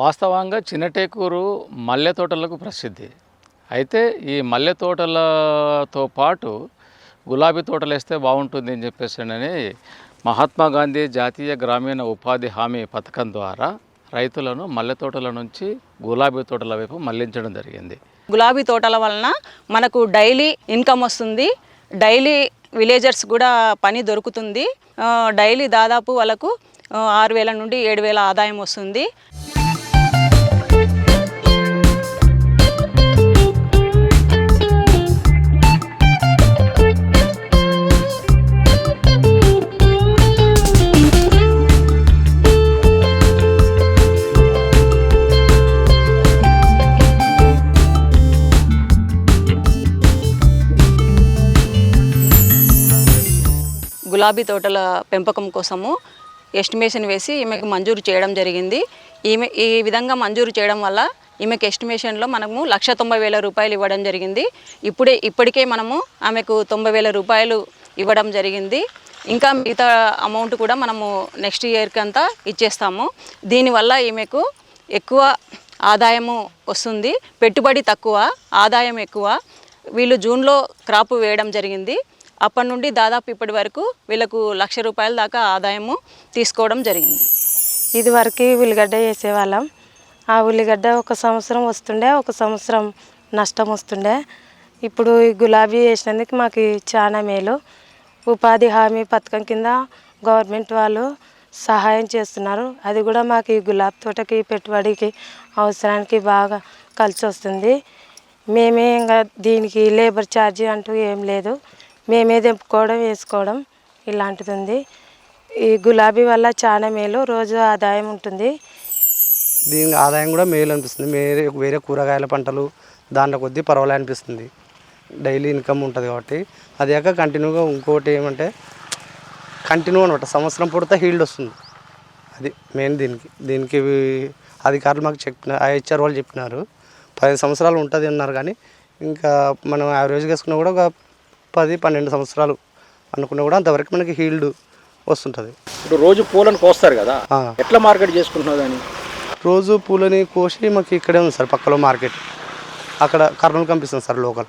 వాస్తవంగా చిన్నటేకూరు మల్లె తోటలకు ప్రసిద్ధి. అయితే ఈ మల్లె తోటలతో పాటు గులాబీ తోటలు వేస్తే బాగుంటుంది అని చెప్పేసి అని మహాత్మా గాంధీ జాతీయ గ్రామీణ ఉపాధి హామీ పథకం ద్వారా రైతులను మల్లె తోటల నుంచి గులాబీ తోటల వైపు మళ్ళించడం జరిగింది. గులాబీ తోటల వలన మనకు డైలీ ఇన్కమ్ వస్తుంది. డైలీ విలేజర్స్ కూడా పని దొరుకుతుంది. డైలీ దాదాపు వాళ్ళకు ఆరు వేల నుండి ఏడు వేల ఆదాయం వస్తుంది. గులాబీ తోటల పెంపకం కోసము ఎస్టిమేషన్ వేసి ఈమెకు మంజూరు చేయడం జరిగింది. ఈమె ఈ విధంగా మంజూరు చేయడం వల్ల ఈమెకు ఎస్టిమేషన్లో మనము లక్ష తొంభై వేల రూపాయలు ఇవ్వడం జరిగింది. ఇప్పుడే ఇప్పటికే మనము ఆమెకు తొంభై వేల రూపాయలు ఇవ్వడం జరిగింది. ఇంకా మిగతా అమౌంట్ కూడా మనము నెక్స్ట్ ఇయర్కి అంతా ఇచ్చేస్తాము. దీనివల్ల ఈమెకు ఎక్కువ ఆదాయము వస్తుంది. పెట్టుబడి తక్కువ ఆదాయం ఎక్కువ. వీళ్ళు జూన్లో క్రాప్ వేయడం జరిగింది. అప్పటి నుండి దాదాపు ఇప్పటి వరకు వీళ్ళకు లక్ష రూపాయల దాకా ఆదాయము తీసుకోవడం జరిగింది. ఇదివరకు ఉల్లిగడ్డ వేసేవాళ్ళం. ఆ ఉల్లిగడ్డ ఒక సంవత్సరం వస్తుండే ఒక సంవత్సరం నష్టం వస్తుండే. ఇప్పుడు ఈ గులాబీ వేసినందుకు మాకు చాలా మేలు. ఉపాధి హామీ పథకం కింద గవర్నమెంట్ వాళ్ళు సహాయం చేస్తున్నారు. అది కూడా మాకు ఈ గులాబీ తోటకి పెట్టుబడికి అవసరానికి బాగా కలిసి వస్తుంది. మేమే ఇంకా దీనికి లేబర్ ఛార్జీ అంటూ ఏం లేదు. మేమే తెంపుకోవడం వేసుకోవడం ఇలాంటిది ఉంది ఈ గులాబీ వల్ల చాలా మేలు రోజు ఆదాయం ఉంటుంది. దీని ఆదాయం కూడా మేలు అనిపిస్తుంది. వేరే వేరే కూరగాయల పంటలు దాంట్లో కొద్దీ పర్వాలే అనిపిస్తుంది. డైలీ ఇన్కమ్ ఉంటుంది కాబట్టి. అది కాక కంటిన్యూగా ఇంకోటి ఏమంటే కంటిన్యూ అనమాట. సంవత్సరం పుడితే హీల్డ్ వస్తుంది. అది మెయిన్ దీనికి దీనికి అధికారులు మాకు చెప్పిన హెచ్ఆర్ వాళ్ళు చెప్పినారు. పదిహేను సంవత్సరాలు ఉంటుంది అన్నారు కానీ ఇంకా మనం యావరేజ్గా వేసుకున్నా కూడా ఒక పది పన్నెండు సంవత్సరాలు అనుకున్నా కూడా అంతవరకు మనకి హీల్డ్ వస్తుంటుంది. ఇప్పుడు రోజు పూలను కోస్తారు కదా. ఎట్లా మార్కెట్ చేసుకుంటున్నావు దాన్ని? రోజు పూలని కోసి మాకు ఇక్కడే ఉంది సార్ పక్కలో మార్కెట్. అక్కడ కర్నూలు పంపిస్తాం సార్ లోకల్.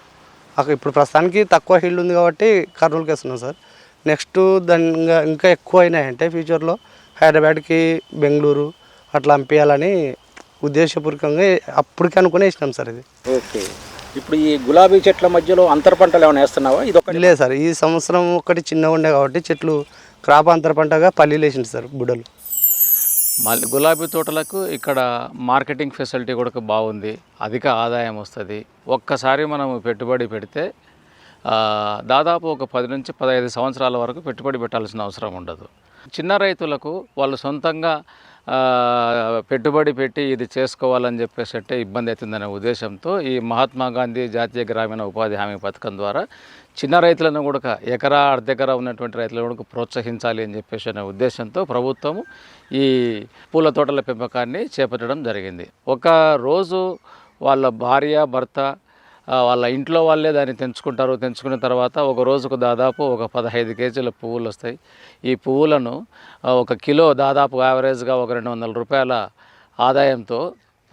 అక్కడ ఇప్పుడు ప్రస్తుతానికి తక్కువ హీల్డ్ ఉంది కాబట్టి కర్నూలుకి వేస్తున్నాం సార్. నెక్స్ట్ దాని ఇంకా ఎక్కువ అయినాయంటే ఫ్యూచర్లో హైదరాబాద్కి బెంగళూరు అట్లా పంపించాలని ఉద్దేశపూర్వకంగా అప్పటికి అనుకుని వేసినాం సార్ ఇది. ఓకే. ఇప్పుడు ఈ గులాబీ చెట్ల మధ్యలో అంతర పంటలు ఏమైనా వేస్తున్నావా? ఇది ఒకటి. లేదు సార్ ఈ సంవత్సరం ఒకటి చిన్నగా ఉండే కాబట్టి చెట్లు క్రాప్ అంతర పంటగా పల్లీలు వేసింది సార్ బుడ్డలు. మళ్ళీ గులాబీ తోటలకు ఇక్కడ మార్కెటింగ్ ఫెసిలిటీ కూడా బాగుంది అధిక ఆదాయం వస్తుంది. ఒక్కసారి మనం పెట్టుబడి పెడితే ఆ, దాదాపు ఒక పది నుంచి పదహైదు సంవత్సరాల వరకు పెట్టుబడి పెట్టాల్సిన అవసరం ఉండదు. చిన్న రైతులకు వాళ్ళు సొంతంగా పెట్టుబడి పెట్టి ఇది చేసుకోవాలని చెప్పేసి అంటే ఇబ్బంది అవుతుందనే ఉద్దేశంతో ఈ మహాత్మా గాంధీ జాతీయ గ్రామీణ ఉపాధి హామీ పథకం ద్వారా చిన్న రైతులను కూడా ఎకరా అర్ధెకరా ఉన్నటువంటి రైతులను కూడా ప్రోత్సహించాలి అని చెప్పేసి అనే ఉద్దేశంతో ప్రభుత్వం ఈ పూల తోటల పెంపకాన్ని చేపట్టడం జరిగింది. ఒక రోజు వాళ్ళ భార్య భర్త వాళ్ళ ఇంట్లో వాళ్ళే దాన్ని తెంచుకుంటారు. తెంచుకున్న తర్వాత ఒక రోజుకు దాదాపు ఒక పదహైదు కేజీల పువ్వులు వస్తాయి. ఈ పువ్వులను ఒక కిలో దాదాపు యావరేజ్గా ఒక రెండు వందల రూపాయల ఆదాయంతో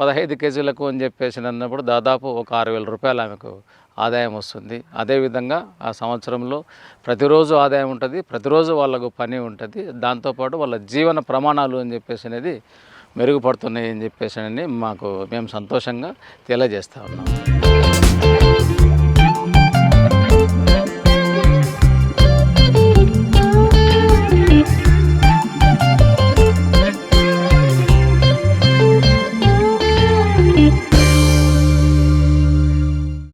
పదహైదు కేజీలకు అని చెప్పేసి అన్నప్పుడు దాదాపు ఒక ఆరు వేల రూపాయలు ఆమెకు ఆదాయం వస్తుంది. అదేవిధంగా ఆ సంవత్సరంలో ప్రతిరోజు ఆదాయం ఉంటుంది. ప్రతిరోజు వాళ్ళకు పని ఉంటుంది. దాంతోపాటు వాళ్ళ జీవన ప్రమాణాలు అని చెప్పేసి అనేది మెరుగుపడుతున్నాయి అని చెప్పేసి అని మాకు మేము సంతోషంగా తెలియజేస్తా ఉన్నాము